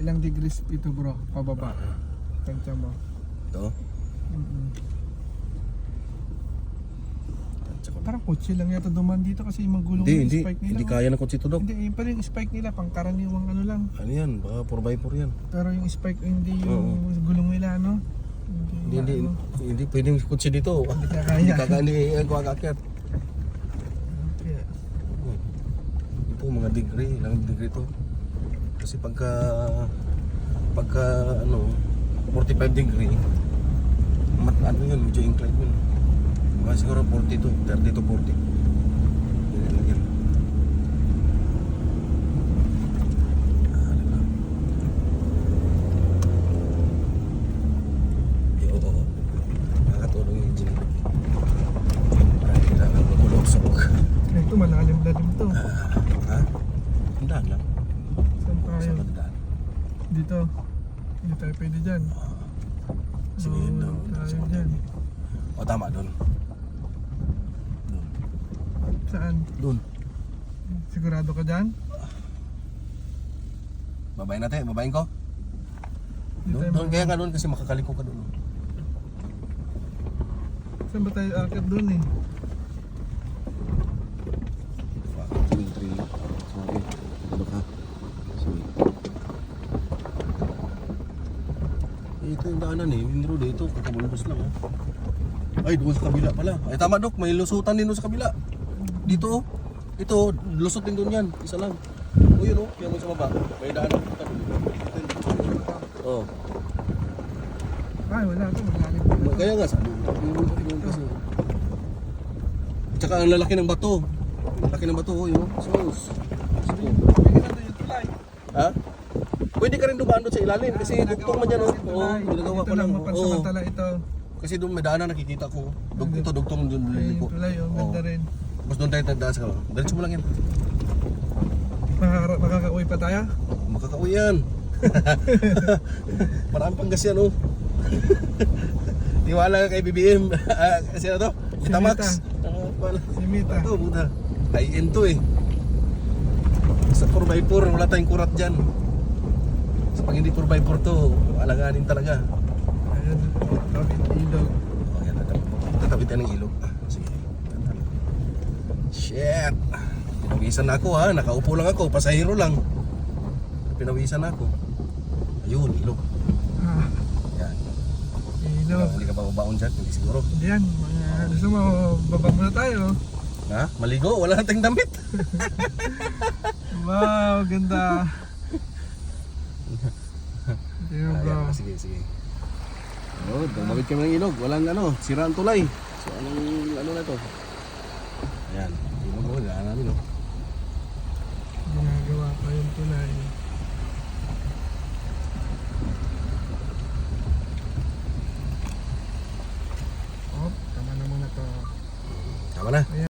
Ilang degrees ito bro, pababa. Tansya mo. Ito. Mm-mm. Parang kotse lang yata duman dito kasi yung magulong hindi, yung hindi. spike nila. Hindi oh. kaya ng kotse ito, Dok. Hindi, yun pa rin yung spike nila, pang karaniwang ano lang. Ano yan? Baka 4x4 yan. Pero yung spike, hindi yung gulong nila, no? Hindi, hindi, ano, hindi pwedeng kotse dito. Hindi ka Hindi kaya. kakaani ako akakyat. Okay. Ito mga degree, ilang degree to. Kasi pagka pagka ano 45 degree mat, ano yun, medyo inclined yun. Mga siguro 40 to, 30 to 40. Yan, yan, yan. Ah, ano lang. Yo, nakakatulong yung engine. Parang kailangan ko kulusok. Eh, Ito, malalim-lalim to. Ha? Handaan lang. Saan Sa tayo? pagdaan. Dito. Hindi tayo pwede dyan. Sige, Oo, doon. tayo dyan. O tama, doon. Doon. Saan? Doon. Sigurado ka dyan? Babayin natin, babayin ko. Doon, doon kaya nga doon kasi makakaliko ka doon. Saan ba tayo akit doon eh? Eh, ito yung daanan eh. Main road eh. Ito, kakabulbos lang oh. Ay, doon sa kabila pala. Ay, tama Dok. May lusutan din doon sa kabila. Dito oh. Ito, lusot din doon yan. Isa lang. O yun oh. Kaya mo sa baba. May daanan. Punta doon. Oh. Ay, wala to. Malalim. Kaya nga sabi yung kasi. Tsaka ang lalaki ng bato. Ang laki ng bato, oh, yun. Sus. To yung tulay. Ha? Pwede ka rin dumaan doon sa ilalim kasi dugtong man yan, oh. Oo, ginagawa Ito ko lang. lang Oo. mapansamantala ito. Kasi doon may daanan nakikita ko. Dug ito, dugtong doon Ay, liliko. tulay, oh, ganda rin. Tapos doon tayo tagdaan sa kawan. Diretso mo lang yan. Makaka- Makakauwi pa tayo? Makakauwi yan. Marami pang gas yan, oh. Tiwala ka kay BBM. Ah, kasi ano to? Vitamax. Si Mita. Ito, buta. High end to eh. Sa 4x4, wala tayong kurat dyan. Sa pag hindi 4x4 to, alanganin talaga. Ayan, kapit ilog. O, yan, tatapit- yan ng ilog. Sige. Shit! Pinawisan na ako ha. Nakaupo lang ako. Pasahero lang. Pinawisan na ako. Ayun, ilog. Ah, Yan. ilog. Hindi ka ba babaon dyan? Hindi siguro. Yan, mga gusto mo, baba muna tayo. Ha? Maligo? Wala na tayong damit. Wow, ganda. Ayun bro. Ayan, sige, sige. Oh, dumawid kami ng ilog. Walang ano, sira ang tulay. So, anong ano na to? Ayan, ilog wala na, no?